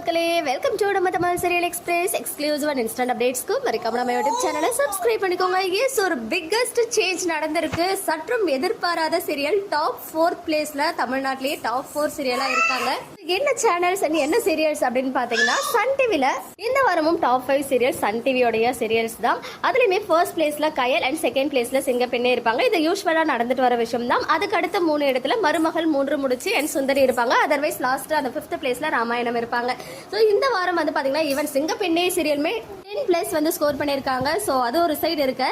மக்களே welcome to நம்ம Tamil serial express exclusive and instant அப்டேட்ஸ்க்கு மறக்காம நம்ம யூடியூப் சேனலை சப்ஸ்கிரைப் பண்ணிக்கோங்க. எஸ் ஒரு பிக்கஸ்ட் சேஞ்ச் நடந்திருக்கு. சற்றும் எதிர்பாராத சீரியல் டாப் ஃபோர்த் பிளேஸில் தமிழ்நாட்டிலேயே டாப் ஃபோர் சீரியலாக இருக்காங்க. என்ன சேனல்ஸ் அண்ட் என்ன சீரியல்ஸ் அப்படின்னு பாத்தீங்கன்னா சன் டிவில இந்த வாரமும் டாப் ஃபைவ் சீரியல்ஸ் சன் டிவியோடைய சீரியல்ஸ் தான். அதுலயுமே ஃபர்ஸ்ட் பிளேஸ்ல கயல் அண்ட் செகண்ட் பிளேஸ்ல சிங்கப்பெண்ணே இருப்பாங்க. இது யூஸ்வலா நடந்துட்டு வர விஷயம் தான் அதுக்கு அடுத்த மூணு இடத்துல மருமகள் மூன்று முடிச்சு அண்ட் சுந்தரி இருப்பாங்க. அதர்வைஸ் லாஸ்ட் அந்த ஃபிஃப்த் பிளேஸ்ல ராமாயணம் இருப்பாங்க. ஸோ இந்த வாரம் வந்து பாத்தீங்கன்னா ஈவன் சிங்கப்பெண்ணே சீரியலுமே டென் பிளேஸ் வந்து ஸ்கோர் பண்ணியிருக்காங்க. ஸோ அது ஒரு சைடு இருக்கு.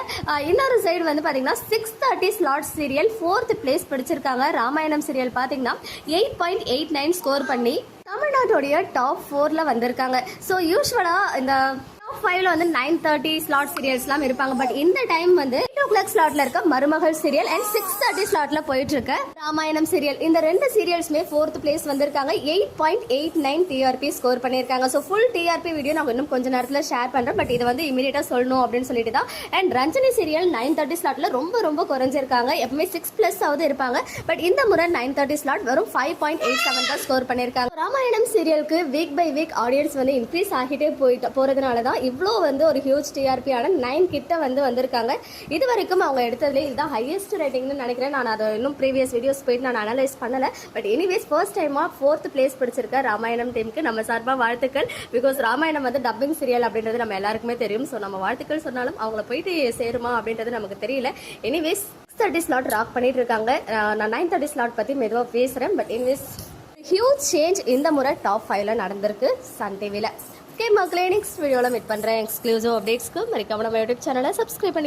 இன்னொரு சைடு வந்து பாத்தீங்கன்னா six thirty slot serial fourth place பிடிச்சிருக்காங்க. ராமாயணம் சீரியல் பாத்தீங்கன்னா eight point eight nine score பண்ணி தமிழ்நாட்டுடைய டாப் ஃபோர்ல வந்திருக்காங்க. ஸோ யூஸ்வலா இந்த டாப் ஃபைவ்ல வந்து நைன் தேர்ட்டி ஸ்லாட் சீரியல்ஸ்லாம் இருப்பாங்க. பட் இந்த டைம் வந்து எயிட் ஓ கிளாக் ஸ்லாட்ல இருக்க மருமகள் சீரியல் அண்ட் சிக்ஸ் தேர்ட்டி ஸ்லாட்ல போயிட்டு இருக்க ராமாயணம் சீரியல் இந்த ரெண்டு சீரியல்ஸ்மே ஃபோர்த் பிளேஸ் வந்திருக்காங்க. Eight point eight nine TRP score பண்ணியிருக்காங்க. ஸோ ஃபுல் டிஆர்பி வீடியோ நான் இன்னும் கொஞ்ச நேரத்தில் ஷேர் பண்ணுறோம் பட் இது வந்து இமீடியட்டாக சொல்லணும் அப்படின்னு சொல்லிட்டு தான். And Ranjani serial nine thirty ஸ்லாட்ல ரொம்ப ரொம்ப குறைஞ்சிருக்காங்க. எப்பவுமே சிக்ஸ் பிளஸ் ஆகுது இருப்பாங்க. பட் இந்த முறை நைன் தேர்ட்டி ஸ்லாட் வெறும் ஃபைவ் பாயிண்ட் எயிட் செவன் தான் ஸ்கோர் பண்ணியிருக்காங்க. ராமாயணம் சீரியலுக்கு வீக் பை வீக் ஆடியன்ஸ் வந்து இன்க்ரீஸ் ஆகிட்டே போயிட்டு போகிறதுனால தான் இவ்வளோ வந்து ஒரு ஹியூஜ் டிஆர்பியான நைன் கிட்ட வந்து வந்திருக்காங்க. இது வரைக்கும் அவங்க எடுத்ததுலேயே இதுதான் ஹையஸ்ட் ரேட்டிங்னு நினைக்கிறேன். நான் அதை இன்னும் ப்ரீவியஸ் வீடியோஸ் போயிட்டு நான் அனலைஸ் பண்ணலை. பட் எனிவேஸ் ஃபர்ஸ்ட் டைமாக ஃபோர்த் பிளேஸ் பிடிச்சிருக்க ராமாயணம் டீமுக்கு நம்ம சார்பாக வாழ்த்துக்கள். பிகாஸ் ராமாயணம் வந்து டப்பிங் சீரியல் அப்படின்றது நம்ம எல்லாருக்குமே தெரியும். ஸோ நம்ம வாழ்த்துக்கள் சொன்னாலும் அவங்கள போயிட்டு சேருமா அப்படின்றது நமக்கு தெரியல. Anyways six thirty slot rock பண்ணிட்டு இருக்காங்க. நான் நைன் தேர்ட்டி ஸ்லாட் பற்றி மெதுவாக பேசுகிறேன் பட் எனிவேஸ் ஹியூஜ் சேஞ்ச் இந்த முறை டாப் ஃபைவ்ல நடந்திருக்கு சன் டிவியில் ஓகே மக்களே நெக்ஸ்ட் வீடியோவில் மீட் பண்ணுறேன் எக்ஸ்க்ளூசிவ் அப்டேட்ஸ்க்கு மறக்காம நம்ம யூடியூப் சேனலை சப்ஸ்கிரைப் பண்ணி